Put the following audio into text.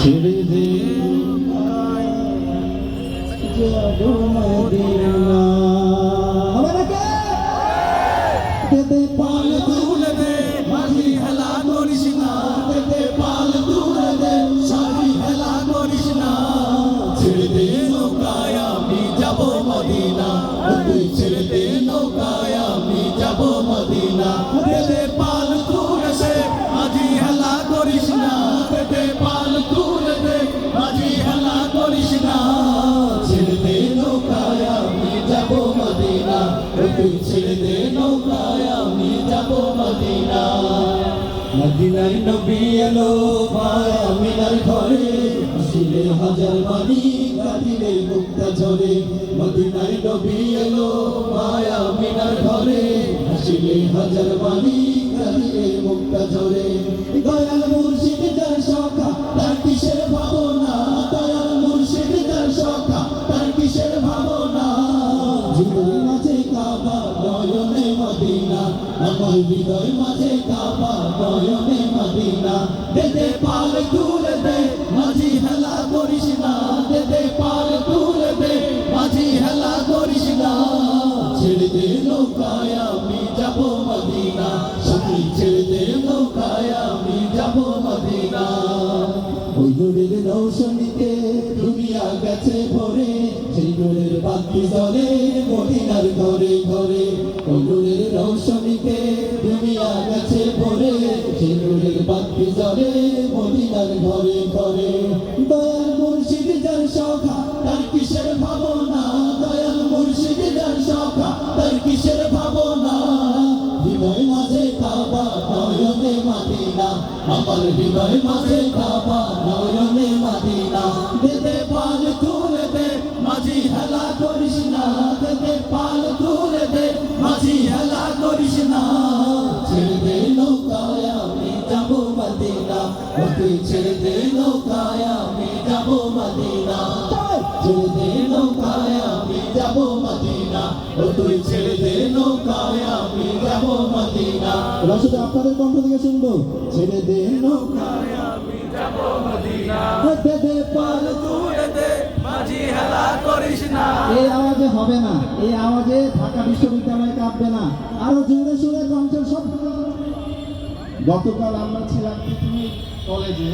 ছেড়ে দে না পাল তুলে দে হেলা করিস না দেবে পাল দে সারি হেলা করিস না ছেড়ে দে নৌকায়, আমি যাব মদিনা। তুই ছেড়ে দে নৌকায় আমি যাব মদিনা পাল মদিনা। মদিনায় নবী এলো মায়া মিনার ঘরে। আসিলে হাজার বাণী, কাঁদিলে মুক্তা ঝরে। মদিনায় নবী এলো মায়া মিনার ঘরে। আসিলে হাজার বাণী, কাঁদিলে মুক্তা ঝরে। দয়াল মুর্শিদ যার সখা, তার কিসের ভাবনা? দয়াল মুর্শিদ যার সখা, তার কিসের ভাবনা? জীবন মাঝে কাবা আমার হৃদয় মাঝে মদিনা দেদে পাল দে মাঝি হেলা করিস না দেদে পাল দে মাঝি হেলা করিস না ছেড়ে দে, নৌকায় আমি যাব মদিনা। সখী ছেড়ে দে, নৌকায় আমি যাব মদিনা। ওই নূরের রৌশনীতে দুনিয়া ভরে। সেই নূরের বাতি জ্বলে জ্বলে মদিনার ঘরে ঘরে। দয়াল মুর্শিদ যার সখা, তার কিসের ভাবনা? দয়াল মুর্শিদ যার সখা, তার কিসের ভাবনা? হৃদয় মাঝে কাবা, নয়নে মাদিনা। আমার হৃদয় মাঝে কাবা, নয়নে মাদিনা। দেদে পাল তুলে দে মাঝি হেলা করিস ও দে নৌকায় আমি যাব মদিনা। ছেড়ে দে নৌকায় আমি যাব মদিনা। ও তুই ছেড়ে দে নৌকায় আমি যাব মদিনা। এবার শুধু আপনাদের কণ্ঠ থেকে শুনব। ছেড়ে দে নৌকায় আমি যাব মদিনা। দে দে। পাল তুলে দে মাঝি হেলা করিস না। এই আওয়াজে হবে না। এই আওয়াজে ঢাকা বিশ্ববিদ্যালয় কাঁপবে না। আরও জোরে সোরে কণ্ঠের সব গতকাল আমরা ছিলাম পৃথিবী কলেজে